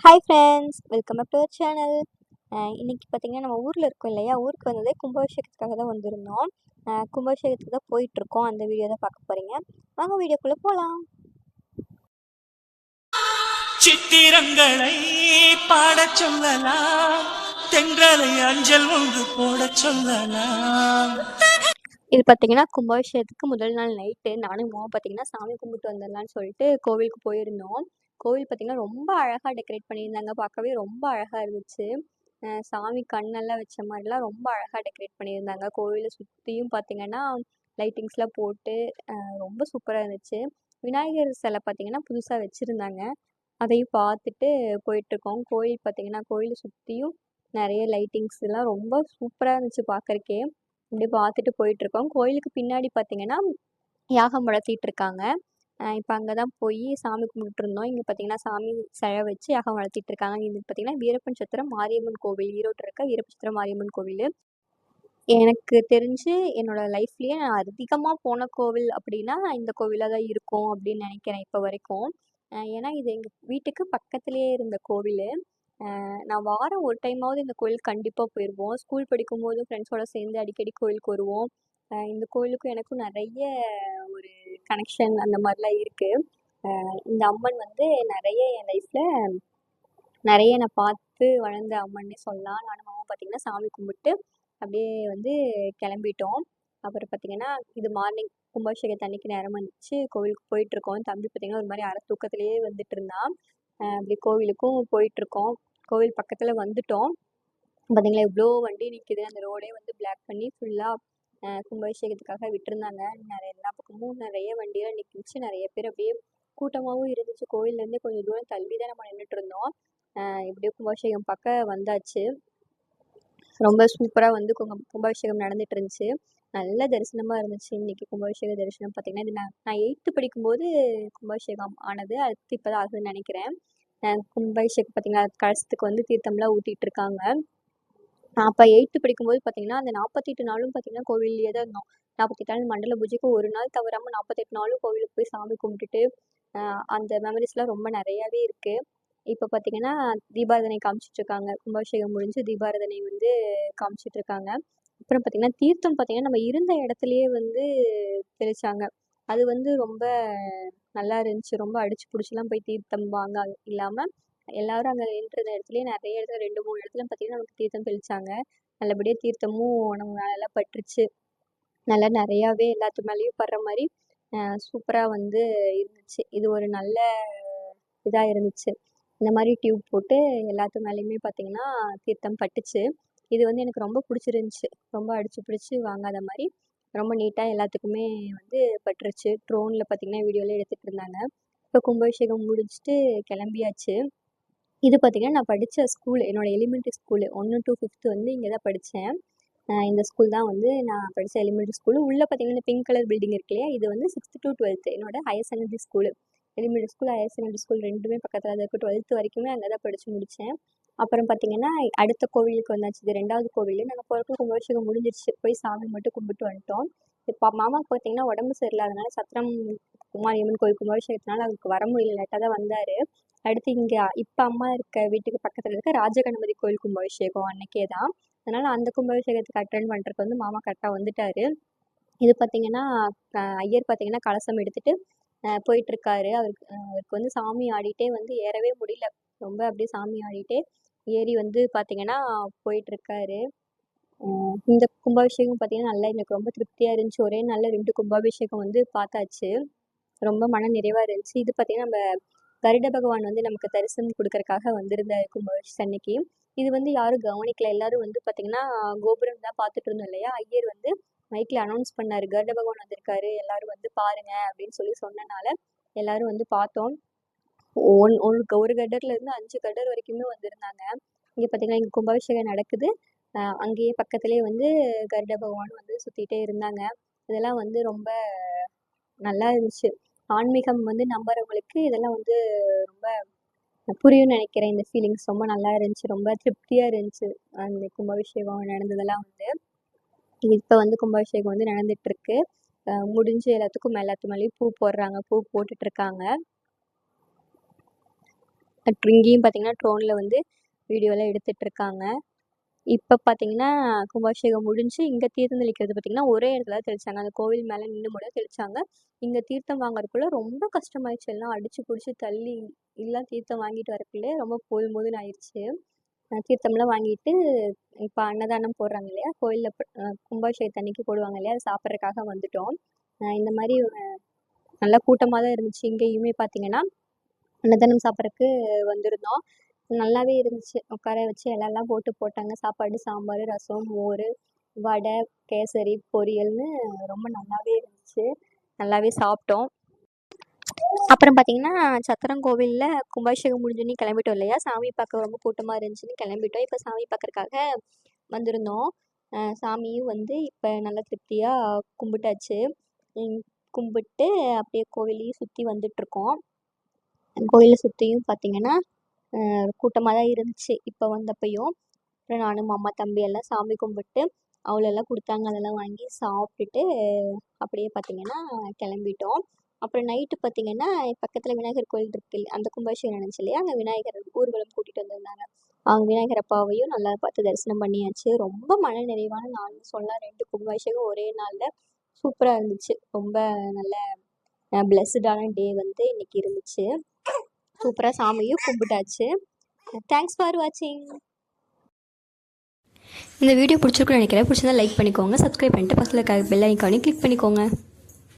Hi friends welcome back to our channel இன்றைக்கி பார்த்தீங்கன்னா நம்ம ஊரில் இருக்கோம் இல்லையா? ஊருக்கு வந்ததே கும்பாபிஷேகத்துக்காக தான் வந்திருந்தோம். அஹ் கும்பாபிஷேகத்துக்கு தான் போயிட்டுருக்கோம். அந்த வீடியோ தான் பார்க்க போகிறீங்க வாங்க வீடியோக்குள்ளே போகலாம் சித்திரங்களை பாடச் சொல்லலாம். தென்றலை அஞ்சல் ஒன்று போடச் சொல்லலாம். இது பார்த்தீங்கன்னா கும்பாபிஷேகத்துக்கு முதல் நாள் நைட்டு நானும் மாவும் பார்த்தீங்கன்னா சாமி கும்பிட்டு வந்துடலான்னு சொல்லிட்டு கோவிலுக்கு போயிருந்தோம். கோவில் பார்த்தீங்கன்னா ரொம்ப அழகாக டெக்கரேட் பண்ணியிருந்தாங்க. பார்க்கவே ரொம்ப அழகாக இருந்துச்சு. சாமி கண்ணெல்லாம் வச்ச மாதிரிலாம் ரொம்ப அழகாக டெக்கரேட் பண்ணியிருந்தாங்க. கோவிலை சுற்றியும் பார்த்தீங்கன்னா லைட்டிங்ஸ்லாம் போட்டு ரொம்ப சூப்பராக இருந்துச்சு. விநாயகர் சிலை பார்த்தீங்கன்னா புதுசாக வச்சுருந்தாங்க. அதையும் பார்த்துட்டு போயிட்டுருக்கோம். கோயில் பார்த்தீங்கன்னா கோயிலை சுற்றியும் நிறைய லைட்டிங்ஸ் எல்லாம் ரொம்ப சூப்பராக இருந்துச்சு பார்க்குறக்கே. அப்படியே பார்த்துட்டு போயிட்டுருக்கோம். கோயிலுக்கு பின்னாடி பார்த்தீங்கன்னா யாகம் வளர்த்திட்டு இருக்காங்க இப்போ அங்கே தான் போய் சாமி கும்பிட்டுருந்தோம் இங்கே பார்த்தீங்கன்னா சாமி சிலை வச்சு யாகம் வளர்த்திட்டு இருக்காங்க. இது பார்த்தீங்கன்னா வீரப்பன் சத்திரம் மாரியம்மன் கோவில் ஈரோட்டில் இருக்க வீரப்பன் சத்திரம் மாரியம்மன் கோவில். எனக்கு தெரிஞ்சு என்னோட லைஃப்லேயே நான் அதிகமாக போன கோவில் அப்படின்னா இந்த கோவிலாக தான் இருக்கும் அப்படின்னு நினைக்கிறேன் இப்போ வரைக்கும். ஏன்னா இது எங்கள் வீட்டுக்கு பக்கத்துலேயே இருந்த கோவில். நான் வாரம் ஒரு டைமாவது இந்த கோயில் கண்டிப்பாக போயிடுவோம் ஸ்கூல் படிக்கும்போதும் ஃப்ரெண்ட்ஸோட சேர்ந்து அடிக்கடி கோயிலுக்கு வருவோம். இந்த கோயிலுக்கும் எனக்கும் நிறைய ஒரு கனெக்ஷன் அந்த மாதிரிலாம் இருக்குது இந்த அம்மன் வந்து நிறைய என் லைஃப்பில் நிறைய நான் பார்த்து வளர்ந்த அம்மன்னே சொல்லலாம். நானும் மாமா பார்த்தீங்கன்னா சாமி கும்பிட்டு அப்படியே வந்து கிளம்பிட்டோம். அப்புறம் பார்த்தீங்கன்னா இது மார்னிங் கும்பாபிஷேகத்து அன்னைக்கு நேரம் வந்துச்சு. கோவிலுக்கு போயிட்டுருக்கோம். தம்பி பார்த்தீங்கன்னா ஒரு மாதிரி அரை தூக்கத்திலேயே வந்துட்டு இருந்தான். அப்படி கோவிலுக்கும் போயிட்டுருக்கோம். கோவில் பக்கத்தில் வந்துட்டோம். பார்த்தீங்களா இவ்வளோ வண்டி நிற்கிது அந்த ரோடே வந்து பிளாக் பண்ணி ஃபுல்லாக கும்பாபிஷேகத்துக்காக விட்டுருந்தாங்க. நிறைய எல்லா பக்கமும் நிறைய வண்டியெல்லாம் நிற்கிச்சு நிறைய பேர் அப்படியே கூட்டமாகவும் இருந்துச்சு. கோயிலேருந்து கொஞ்சம் தூரம் தள்ளி தான் நம்ம நின்றுட்டு இருந்தோம். இப்படியே எப்படியோ கும்பாபிஷேகம் பார்க்க வந்தாச்சு. ரொம்ப சூப்பராக வந்து கும்பாபிஷேகம் நடந்துட்டு இருந்துச்சு. நல்ல தரிசனமாக இருந்துச்சு. இன்றைக்கி கும்பாபிஷேக தரிசனம் பார்த்திங்கன்னா இது நான் நான் எயித்து படிக்கும்போது கும்பாபிஷேகம் ஆனது. அடுத்து இப்போ தான் ஆகுதுன்னு நினைக்கிறேன். கும்பாபிஷேகம் பார்த்திங்கன்னா கலசத்துக்கு வந்து தீர்த்தம்லாம் ஊற்றிட்டு இருக்காங்க. அப்போ எயித்து படிக்கும்போது பார்த்தீங்கன்னா அந்த நாற்பத்தெட்டு நாளும் பார்த்தீங்கன்னா கோவில்லையே தான் இருந்தோம். நாற்பத்தெட்டு நாள் மண்டல பூஜைக்கு ஒரு நாள் தவறாமல் நாற்பத்தெட்டு நாளும் கோவிலுக்கு போய் சாமி கும்பிட்டுட்டு அந்த மெமரிஸ்லாம் ரொம்ப நிறையாவே இருக்குது இப்போ பார்த்தீங்கன்னா தீபாரதனை காமிச்சிட்ருக்காங்க. கும்பாபிஷேகம் முடிஞ்சு தீபாரதனை வந்து காமிச்சிட்ருக்காங்க. அப்புறம் பார்த்தீங்கன்னா தீர்த்தம் பார்த்தீங்கன்னா நம்ம இருந்த இடத்துலையே வந்து தெளிச்சாங்க. அது வந்து ரொம்ப நல்லா இருந்துச்சு. ரொம்ப அடிச்சு பிடிச்சிலாம் போய் தீர்த்தம் வாங்க இல்லாமல் எல்லாரும் அங்கே நின்ற இடத்துலயே நிறைய இடத்துல ரெண்டு மூணு இடத்துல பார்த்தீங்கன்னா நமக்கு தீர்த்தம் தெளிச்சாங்க. நல்லபடியாக தீர்த்தமும் நம்ம நல்லா பட்டுருச்சு. நல்லா நிறையாவே எல்லாத்து மேலேயும் படுற மாதிரி சூப்பராக வந்து இருந்துச்சு. இது ஒரு நல்ல இதாக இருந்துச்சு. இந்த மாதிரி டியூப் போட்டு எல்லாத்து மேலேயுமே பார்த்தீங்கன்னா தீர்த்தம் பட்டுச்சு. இது வந்து எனக்கு ரொம்ப பிடிச்சிருந்துச்சி. ரொம்ப அடிச்சு பிடிச்சி வாங்காத மாதிரி ரொம்ப நீட்டாக எல்லாத்துக்குமே வந்து பட்டுருச்சு. ட்ரோனில் பார்த்தீங்கன்னா வீடியோவில் எடுத்துகிட்டு இருந்தாங்க. இப்போ கும்பாபிஷேகம் முடிச்சுட்டு கிளம்பியாச்சு. இது பார்த்தீங்கன்னா நான் படித்த ஸ்கூல் என்னோட எலிமெண்ட்ரி ஸ்கூலு ஒன்று டு ஃபிஃப்த்து வந்து இங்கே தான் படித்தேன் இந்த ஸ்கூல் தான் வந்து நான் படித்த எலிமெண்ட்ரி ஸ்கூலு உள்ளே பார்த்தீங்கன்னா பிங்க் கலர் பில்டிங் இருக்கு இல்லையா? இது வந்து சிக்ஸ்த்து டு டுவெல்த்து என்னோடய higher secondary school elementary school higher secondary school ரெண்டுமே பக்கத்தில் தான் இருக்குது டுவெல்த்து வரைக்குமே அங்கே தான் படித்து முடித்தேன் அப்புறம் பார்த்தீங்கன்னா அடுத்த கோவிலுக்கு வந்தாச்சு. இது ரெண்டாவது கோவில். நாங்கள் போகிறப்ப கும்பாபிஷேகம் முடிஞ்சிருச்சு. போய் சாமி மட்டும் கும்பிட்டு வந்துட்டோம். இப்போ மாமாவுக்கு பார்த்தீங்கன்னா உடம்பு சரியில்லாதனால சத்திரம் குமாரியம்மன் கோயில் கும்பாபிஷேகத்தினால அவருக்கு வர முடியல லேட்டாக தான் வந்தார். அடுத்து இங்கே இப்போ அம்மா இருக்க வீட்டுக்கு பக்கத்தில் இருக்க ராஜகணபதி கோயில் கும்பாபிஷேகம் அன்னைக்கே தான். அதனால் அந்த கும்பாபிஷேகத்துக்கு அட்டன் பண்ணுறதுக்கு வந்து மாமா கரெக்டாக வந்துட்டார். இது பார்த்தீங்கன்னா ஐயர் பார்த்தீங்கன்னா கலசம் எடுத்துகிட்டு போயிட்டுருக்காரு. அவருக்கு அவருக்கு வந்து சாமி ஆடிட்டே வந்து ஏறவே முடியல. ரொம்ப அப்படியே சாமி ஆடிட்டே ஏறி வந்து பார்த்தீங்கன்னா போயிட்டுருக்காரு. இந்த கும்பாபிஷேகம் பார்த்தீங்கன்னா நல்லா எனக்கு ரொம்ப திருப்தியாக இருந்துச்சு. ஒரே நாளில் ரெண்டு கும்பாபிஷேகம் வந்து பார்த்தாச்சு ரொம்ப மன நிறைவாக இருந்துச்சு. இது பார்த்தீங்கன்னா நம்ம கருட பகவான் வந்து நமக்கு தரிசனம் கொடுக்கறக்காக வந்திருந்தார் கும்பாபிஷேகம் அன்னைக்கு. இது வந்து யாரும் கவனிக்கல. எல்லாரும் வந்து பார்த்தீங்கன்னா கோபுரம் தான் பார்த்துட்டு இருந்தோம் இல்லையா? ஐயர் வந்து மைக்கில் அனௌன்ஸ் பண்ணார். கருட பகவான் வந்திருக்காரு. எல்லாரும் வந்து பாருங்க அப்படின்னு சொல்லி சொன்னனால எல்லாரும் வந்து பார்த்தோம். ஒன் ஒரு ஒரு கடர்லேருந்து இருந்து அஞ்சு கடர் வரைக்குமே வந்திருந்தாங்க. இங்கே பார்த்தீங்கன்னா இங்கே கும்பாபிஷேகம் நடக்குது. அங்கேயே பக்கத்துலேயே வந்து கருட பகவான் வந்து சுற்றிட்டே இருந்தாங்க. இதெல்லாம் வந்து ரொம்ப நல்லா இருந்துச்சு. ஆன்மீகம் வந்து நம்புறவங்களுக்கு இதெல்லாம் வந்து ரொம்ப புரியும் நினைக்கிறேன். இந்த ஃபீலிங்ஸ் ரொம்ப நல்லா இருந்துச்சு. ரொம்ப திருப்தியாக இருந்துச்சு. அந்த கும்பாபிஷேகம் நடந்ததெல்லாம் வந்து. இப்போ வந்து கும்பாபிஷேகம் வந்து நடந்துகிட்ருக்கு முடிஞ்சு எல்லாத்துக்கும் எல்லாத்து மேலேயும் பூ போடுறாங்க. பூ போட்டுட்டு இருக்காங்க இங்கேயும் பார்த்தீங்கன்னா ட்ரோனில் வந்து வீடியோலாம் எடுத்துட்ருக்காங்க இப்போ பார்த்தீங்கன்னா கும்பாபிஷேகம் முடிஞ்சு இங்கே தீர்த்தம் தெளிக்கிறது பார்த்தீங்கன்னா ஒரே இடத்துல தான் தெளிச்சாங்க. அந்த கோவில் மேலே நின்று மட்டும் தெளிச்சாங்க. இங்கே தீர்த்தம் வாங்குறதுக்குள்ளே ரொம்ப கஷ்டமாயிடுச்சு. எல்லாம் அடிச்சு பிடிச்சி தள்ளி எல்லாம் தீர்த்தம் வாங்கிட்டு வரக்குள்ளே ரொம்ப போதும் போதுன்னு ஆயிடுச்சு. தீர்த்தம்லாம் வாங்கிட்டு இப்போ அன்னதானம் போடுறாங்க இல்லையா? கோயிலில் கும்பாபிஷேகத்து அன்னைக்கு போடுவாங்க இல்லையா? அதை சாப்பிட்றதுக்காக வந்துட்டோம். இந்த மாதிரி நல்லா கூட்டமாக தான் இருந்துச்சு. இங்கேயுமே பார்த்தீங்கன்னா அன்னதானம் சாப்பிட்றதுக்கு வந்திருந்தோம். நல்லாவே இருந்துச்சு. உட்கார வச்சு இலையெல்லாம் போட்டு போட்டாங்க. சாப்பாடு சாம்பார் ரசம் மோர் வடை கேசரி பொரியல்னு ரொம்ப நல்லாவே இருந்துச்சு. நல்லாவே சாப்பிட்டோம். அப்புறம் பார்த்தீங்கன்னா சத்திரம் கோவிலில் கும்பாபிஷேகம் முடிஞ்சோடனே கிளம்பிட்டோம் இல்லையா? சாமி பார்க்க ரொம்ப கூட்டமாக இருந்துச்சுன்னு கிளம்பிட்டோம். இப்போ சாமி பார்க்கறக்காக வந்திருந்தோம். சாமியும் வந்து இப்போ நல்லா திருப்தியாக கும்பிட்டாச்சு. கும்பிட்டு அப்படியே கோவிலையும் சுற்றி வந்துட்ருக்கோம் கோயிலை சுற்றியும் பார்த்தீங்கன்னா கூட்டமாக தான் இருந்துச்சு. இப்போ வந்தப்பையும் அப்புறம் நானும் அம்மா தம்பி எல்லாம் சாமி கும்பிட்டு அவ்வளோலாம் கொடுத்தாங்க. அதெல்லாம் வாங்கி சாப்பிட்டுட்டு அப்படியே பார்த்தீங்கன்னா கிளம்பிட்டோம். அப்புறம் நைட்டு பார்த்தீங்கன்னா பக்கத்தில் விநாயகர் கோயில் இருக்கு அந்த கும்பாபிஷேகம் நினச்சி இல்லையா அங்கே விநாயகர் ஊர்வலம் கூட்டிகிட்டு வந்திருந்தாங்க. அவங்க விநாயகர் அப்பாவையும் நல்லா பார்த்து தரிசனம் பண்ணியாச்சு. ரொம்ப மன நிறைவான நாள்னு சொல்லலாம். ரெண்டு கும்பாபிஷேகம் ஒரே நாளில் சூப்பராக இருந்துச்சு. ரொம்ப நல்ல பிளஸ்டான டே வந்து இன்னைக்கு இருந்துச்சு. சூப்பராக சாமியும் கும்பிட்டாச்சு. தேங்க்ஸ் ஃபார் வாட்சிங் இந்த வீடியோ பிடிச்சிருக்குன்னு நினைக்கிறேன். பிடிச்சிருந்தா லைக் பண்ணிக்கோங்க. சப்ஸ்கிரைப் பண்ணிட்டு பக்கத்தில் இருக்க பெல் ஐக்கானையும் கிளிக் பண்ணிக்கோங்க.